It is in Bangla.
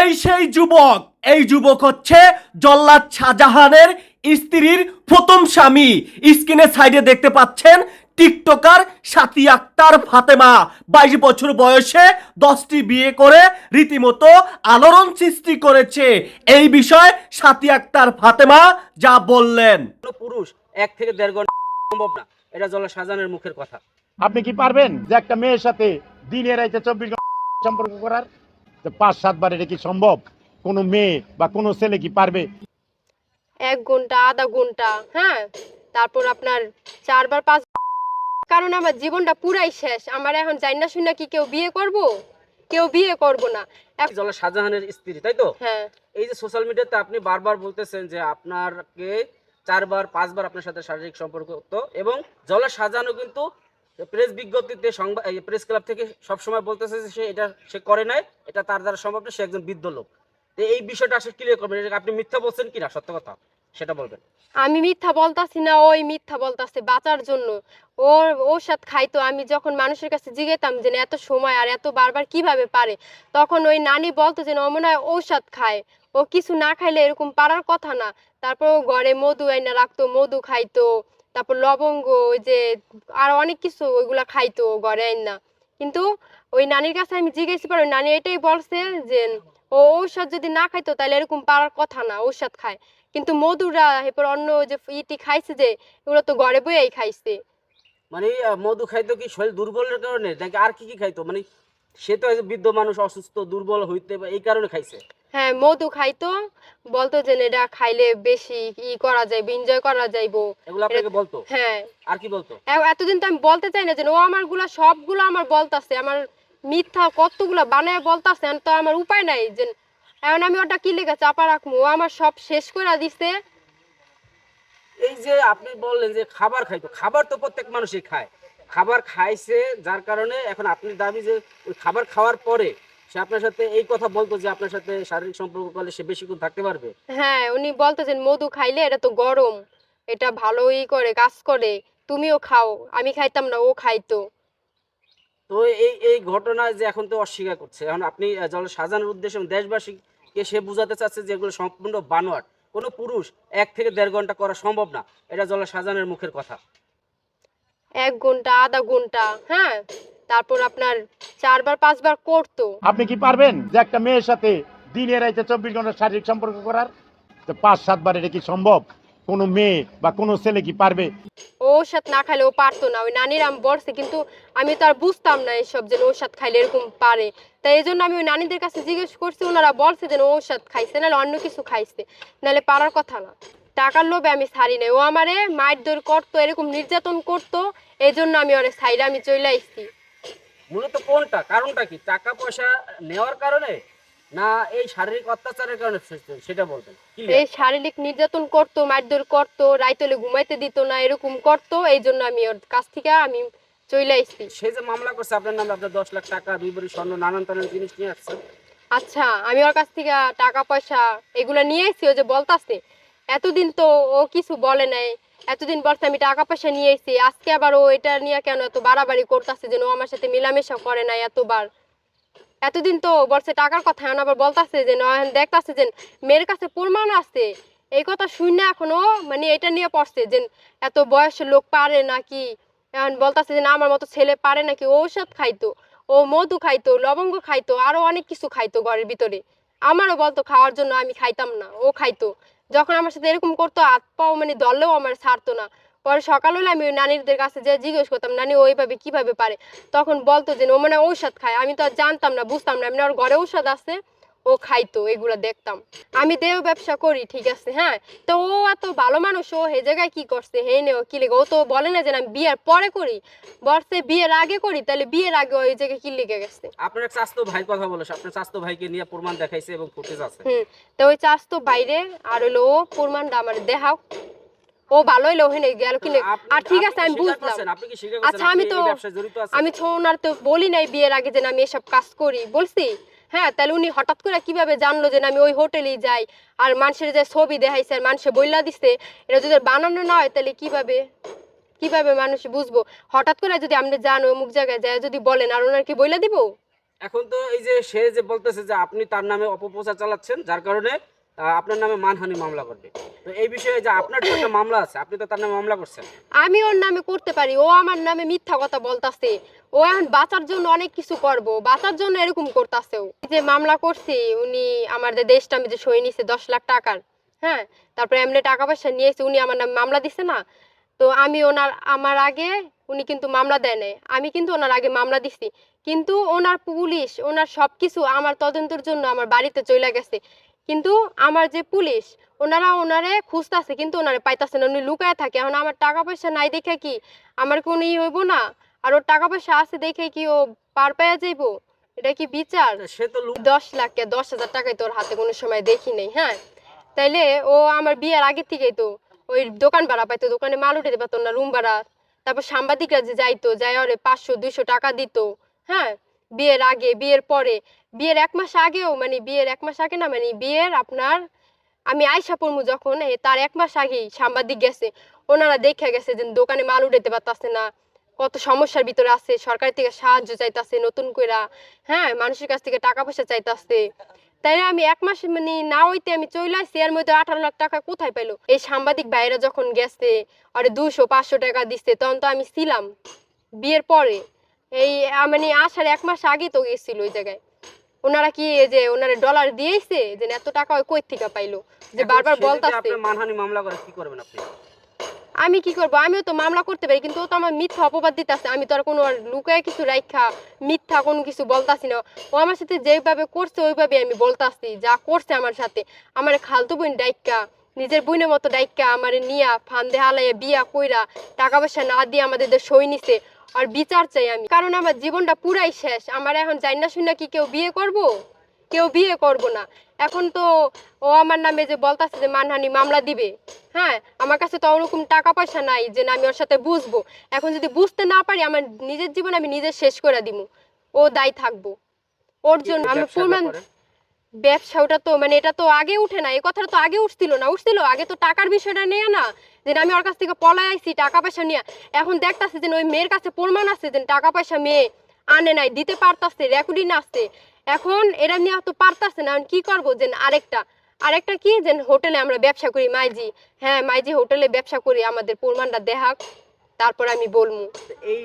এই সেই যুবক এই যুবক হচ্ছে জল্লাদ শাহজাহানের স্ত্রীর প্রথম স্বামী। স্ক্রিনের সাইডে দেখতে পাচ্ছেন টিকটকার সাথী আক্তার ফাতেমা। বাইশ বছর বয়সে দশটি বিয়ে করে রীতিমতো আলোড়ন সৃষ্টি করেছে। এই বিষয়ে সাথী আক্তার ফাতেমা যা বললেন। পুরুষ এক থেকে দেড় ঘণ্টা সম্ভব না। এটা জল সাজানের মুখের কথা। আপনি কি পারবেন যে একটা মেয়ের সাথে দিনে রাইতে চব্বিশ ঘণ্টা সম্পর্ক করার? পাঁচ সাতবার এটা কি সম্ভব? কোনো মেয়ে বা কোনো ছেলে কি পারবে? এক ঘণ্টা আধা ঘণ্টা হ্যাঁ? তারপর আপনার চারবার পাঁচ কারণ আমার জীবনটা পুরাই শেষ। আমার এখন জানি না শুনে কি কেউ বিয়ে করব? কেউ বিয়ে করব না। এক- জল শাহজাহানের স্ত্রী তাই তো? হ্যাঁ। এই যে সোশ্যাল মিডিয়াতে আপনি বারবার বলতেছেন যে আপনারকে চারবার পাঁচবার আপনার সাথে শারীরিক সম্পর্ক হতো এবং জল শাহজাহানও কিন্তু প্রেস বিজ্ঞপ্তিতে সংবাদ প্রেস ক্লাব থেকে সবসময় বলতেছে যে সে এটা সে করে নাই এটা তার দ্বারা সম্ভব না সে একজন বৃদ্ধ লোক। তো এই বিষয়টা আসলে ক্লিয়ার করবেন আপনি মিথ্যা বলছেন কিনা সত্য কথা সেটা বলবেন। আমি মিথ্যা বলতাছি না ওই মিথ্যা বলতাছে বাঁচার জন্য। ওর ওর সাথে খাইতো আমি যখন মানুষের কাছে জিগেতাম যে এত সময় আর এত বারবার কীভাবে পারে তখন ওই নানি বলতো যে না, মনে হয় ঔষধ খায়। ও কিছু না খাইলে এরকম পারার কথা না। তারপর ও ঘরে মধু আইনা রাখতো মধু খাইতো। তারপর লবঙ্গ, ওই যে আর অনেক কিছু ওইগুলা খাইতো ঘরে আইনা। কিন্তু ওই নানির কাছে আমি জিজ্ঞেস পর নানি এটাই বলছে যে ও ঔষধ যদি না খাইতো তাহলে এরকম পারার কথা না, ঔষধ খায়। কিন্তু মধুরা, এরপর অন্য যে ইটি খাইছে যে, এগুলো তো ঘরে বইয়াই খাইছে। মানে মধু খাইতো কি শরীর দুর্বলের কারণে? নাকি আর কি কি খাইতো? মানে সে তো বৃদ্ধ মানুষ অসুস্থ দুর্বল হইতে এই কারণে খাইছে। হ্যাঁ মধু খাইতো। বলতো যে এটা খাইলে বেশি ই করা যাইবে এনজয় করা যাইবো। এগুলো আপনাকে বলতো? হ্যাঁ। আর কি বলতো? এতদিন তো আমি বলতে চাই না যে ও সবগুলো আমার বলতাছে আমার মিথ্যা কতগুলা বানায় বলতাছে তো আমার উপায় নাই যে এখন আমি ওটা কি লেগে চাপা রাখব ও আমার সব শেষ করে দিছে। এই যে আপনি বললেন যে খাবার খাইতো খাবার তো প্রত্যেক মানুষই খায়। খাবার খাইছে যার কারণে এখন আপনি দাবি যে ওই খাবার খাওয়ার পরে সে আপনার সাথে এই কথা বলতো যে আপনার সাথে শারীরিক সম্পর্ক করলে সে বেশিক্ষণ থাকতে পারবে? হ্যাঁ উনি বলতেছেন মধু খাইলে এটা তো গরম এটা ভালোই করে কাজ করে তুমিও খাও আমি খাইতাম না ও খাইতো। তো এই এই ঘটনায় যে এখন তো অস্বীকার করছে এখন আপনি জল সাজানোর উদ্দেশ্যে দেশবাসীকে সে বোঝাতে চাচ্ছে যে এগুলো সম্পূর্ণ বানোয়াট। কোনো পুরুষ এক থেকে দেড় ঘণ্টা করা সম্ভব না এটা জল সাজানোর মুখের কথা। এক ঘণ্টা আধা ঘণ্টা হ্যাঁ? তারপর আপনার চারবার পাঁচবার করতো। আপনি কি পারবেন যে একটা মেয়ের সাথে দিনে রাইতে চব্বিশ ঘণ্টা শারীরিক সম্পর্ক করার? যে পাঁচ সাতবার এটা কি সম্ভব? কোনো মেয়ে বা কোনো ছেলে কি পারবে? ও ওষুধ না খাইলে ও পারতো না। ওই নানির আমি বলছে কিন্তু আমি তো আর বুঝতাম না এসব যে ওষুধ খাইলে এরকম পারে। তাই এই জন্য আমি ওই নানিদের কাছে জিজ্ঞেস করছি ওনারা বলছে যে ওষুধ খাইছে নাহলে অন্য কিছু খাইছে। নাহলে পারার কথা না। টাকার লোভে আমি ছাড়ি নাই। ও আমারে মায়ের দৌড় করতো এরকম নির্যাতন করতো এই জন্য আমি অনেক সাইডে আমি চলে আসছি মূলত কোনটা? কারণটা কি? টাকা পয়সা নেওয়ার কারণে না এই শারীরিক অত্যাচারের কারণে সেটা বলবেন। এই শারীরিক নির্যাতন করতো মারধর করতো রাইতলে ঘুমাইতে দিত না এরকম করতো এই জন্য আমি ওর কাছ থেকে আমি চলে আসছি সে যে মামলা করছে আপনার নামে আপনার দশ লাখ টাকা দুই ভরি স্বর্ণ নানান তানান জিনিস নিয়ে আসছেন আচ্ছা আমি ওর কাছ থেকে টাকা পয়সা এগুলো নিয়ে এসেছি ও যে বলতাছে এতদিন তো ও কিছু বলে নাই। এতদিন বলছে আমি টাকা পয়সা নিয়ে এসেছি আজকে আবার ও এটা নিয়ে কেন এত বাড়াবাড়ি করতেছে যেন ও আমার সাথে মেলামেশা করে নাই এতবার? এতদিন তো বলছে টাকার কথা এখন আবার বলতাছে যে নয়ন দেখতাছে যে মেয়ের কাছে প্রমাণ আছে। এই কথা শুনে এখনও মানে এটা নিয়ে পড়ছে যে এত বয়সের লোক পারে নাকি? এখন বলতাছে যে না, আমার মতো ছেলে পারে নাকি? ঔষধ খাইতো, ও মধু খাইতো, লবঙ্গ খাইতো, আরও অনেক কিছু খাইতো ঘরের ভিতরে। আমারও বলতো খাওয়ার জন্য আমি খাইতাম না, ও খাইতো। যখন আমার সাথে এরকম করতো হাত পাও মানে দলেও আমার ছাড়তো না। পরে সকাল হলে আমি ওই নানিদের কাছে যে জিজ্ঞেস করতাম, নানি ওইভাবে কীভাবে পারে? তখন বলতো যে, ও মানে ঔষধ খায়। আমি তো আর জানতাম না, বুঝতাম না। এমনি ওর ঘরে ঔষধ আছে ও খাইতো এগুলো দেখতাম। আমি দেহ ব্যবসা করি ঠিক আছে হ্যাঁ? তো ও এত ভালো মানুষ ও হে জায়গায় কি করছে হে নে ও কি লেগে? ও তো বলে না যে আমি বিয়ের পরে করি বলছে বিয়ের আগে করি তাহলে বিয়ের আগে ওই জায়গায় কি লেগে গেছে? আপনার এক স্বাস্থ্য ভাই কথা বলে আপনার স্বাস্থ্য ভাইকে নিয়ে প্রমাণ দেখাইছে এবং ফুটেজ আছে হুম তো ওই চাষ তো বাইরে আর হলো ও প্রমাণটা আমার দেখাও। ও ভালো হইল ওখানে গেল আপনি- আর ঠিক আছে আমি বুঝলাম। কি আচ্ছা, আমি তো- আমি তো ওনার তো বলি নাই বিয়ের আগে যে আমি এসব কাজ করি বলছি? হ্যাঁ তাহলে উনি হঠাৎ করে কীভাবে জানলো যে আমি ওই হোটেলেই যাই? আর মানুষের যে ছবি দেখাইছে, আর মানুষে বইলা দিছে, এটা যদি বানানো না হয় তাহলে কীভাবে? কীভাবে মানুষ বুঝব? হঠাৎ করে যদি আপনি জানো অমুক জায়গায় যায় যদি বলেন, আর ওনার কি বইলা দিব? এখন তো এই যে সে যে বলতেছে যে আপনি তার নামে অপপ্রচার চালাচ্ছেন, যার কারণে আপনার নামে মানহানি মামলা করবে। তো এই বিষয়ে যে আপনার মামলা আছে, আপনি তো তার নামে মামলা করছেন। আমি ওর নামে করতে পারি, ও আমার নামে মিথ্যা কথা বলতাছে। ও এখন বাঁচার জন্য অনেক কিছু করব, বাঁচার জন্য এরকম করতেছে ও। যে মামলা করছি, উনি দেশটা, আমি যে সই নিছে দশ লাখ টাকার হ্যাঁ? তারপরে এমনি টাকা পয়সা নিয়েছে, উনি আমার নামে মামলা দিছে না। তো আমি ওনার, আমার আগে উনি কিন্তু মামলা দেয় নাই। আমি কিন্তু ওনার আগে মামলা দিছি। কিন্তু ওনার পুলিশ, ওনার সব কিছু আমার তদন্তের জন্য আমার বাড়িতে চলে গেছে। কিন্তু আমার যে পুলিশ ওনারা ওনারে খুঁজতেছে কিন্তু ওনারে পাইতাছে না। উনি লুকায় থাকে। এখন আমার টাকা পয়সা নাই দেখে কি আমার কোনো ই হইব না? আর ওর টাকা পয়সা আছে দেখে কি ও পার পাইয়া যাইবো? এটা কি বিচার? সে তো দশ লাখ কে দশ হাজার টাকাই তোর হাতে কোনো সময় দেখি নেই হ্যাঁ? তাইলে ও আমার বিয়ের আগে থেকেই তো ওই দোকান ভাড়া পাইতো। দোকানে মাল উঠে পারতো না রুম ভাড়া। তারপর সাংবাদিকরা যে যাইতো যাই ওরে পাঁচশো দুইশো টাকা দিত হ্যাঁ? বিয়ের আগে, বিয়ের পরে। বিয়ের এক মাস আগেও মানে বিয়ের এক মাস আগে না মানে বিয়ের আপনার, আমি আয়সা পড়মু যখন তার এক মাস আগেই সাংবাদিক গেছে। ওনারা দেখে গেছে যে দোকানে মাল উঠাইতে পারতাছে না। কত সমস্যার ভিতরে আছে, সরকার থেকে সাহায্য চাইতাছে নতুন কইরা। হ্যাঁ মানুষের কাছ থেকে টাকা পয়সা চাইতাছে। তাই না, আমি এক মাস মানে না হইতে আমি চলে আসছি এর মধ্যে আঠারো লাখ টাকা কোথায় পেল এই সাংবাদিক ভাইরা যখন গেছে, আরে দুশো পাঁচশো টাকা দিচ্ছে তখন তো আমি ছিলাম। বিয়ের পরে। এই মানে আসার এক মাস আগে তো গেছিল ওই জায়গায়। ওনারা কি এই যে ওনারা ডলার দিয়েছে? যে এত টাকা ওই কই থেকে পাইলো? যে বারবার বলতাছে। মানহানি মামলা করে কি করবেন আপনি? আমি কি করব? আমিও তো মামলা করতে পারি কিন্তু ও তো আমার মিথ্যা অপবাদ দিতেছে। আমি তো আর কোনো লুকায় কিছু রাইখা মিথ্যা কোনো কিছু বলতাছি না। ও আমার সাথে যেভাবে করছে ওইভাবে আমি বলতাছি যা করছে আমার সাথে। আমার খালতু বোন ডাইকা নিজের বোনের মতো ডাইকা আমার নিয়া ফান্দে হালাইয়া বিয়া কইরা টাকা পয়সা না দিয়ে আমাদের সই নিছে। আর বিচার চাই আমি। কারণ আমার জীবনটা পুরাই শেষ। আমার এখন জানি না শুনে কি কেউ বিয়ে করব? কেউ বিয়ে করব না। এখন তো ও আমার নামে যে বলতাছে যে মানহানি মামলা দিবে। হ্যাঁ আমার কাছে তো ওরকম টাকা পয়সা নাই যে না আমি ওর সাথে বুঝব। এখন যদি বুঝতে না পারি আমার নিজের জীবন আমি নিজে শেষ করে দিব ও দায়ী থাকব। ওর জন্য আমি প্রমাণ? ব্যবসা ওটা তো মানে এটা তো আগে উঠে না এই কথাটা তো আগে উঠছিল না, উঠছিল আগে তো টাকার বিষয়টা নিয়ে না যে আমি ওর কাছ থেকে পলাই আইছি, টাকা পয়সা নিয়ে। এখন দেখতাছি যে ওই মেয়ের কাছে প্রমাণ আছে যে টাকা পয়সা মেয়ে আনে নাই, দিতে পারতাছে রেকর্ডিং আছে। এখন এরা নিয়ে তো পারতাছে না কি করব যে আরেকটা? আরেকটা কি যে হোটেলে আমরা ব্যবসা করি, মাইজি। হ্যাঁ মাইজি হোটেলে ব্যবসা করি, আমাদের প্রমাণটা দেখাক, তারপর আমি বলব। এই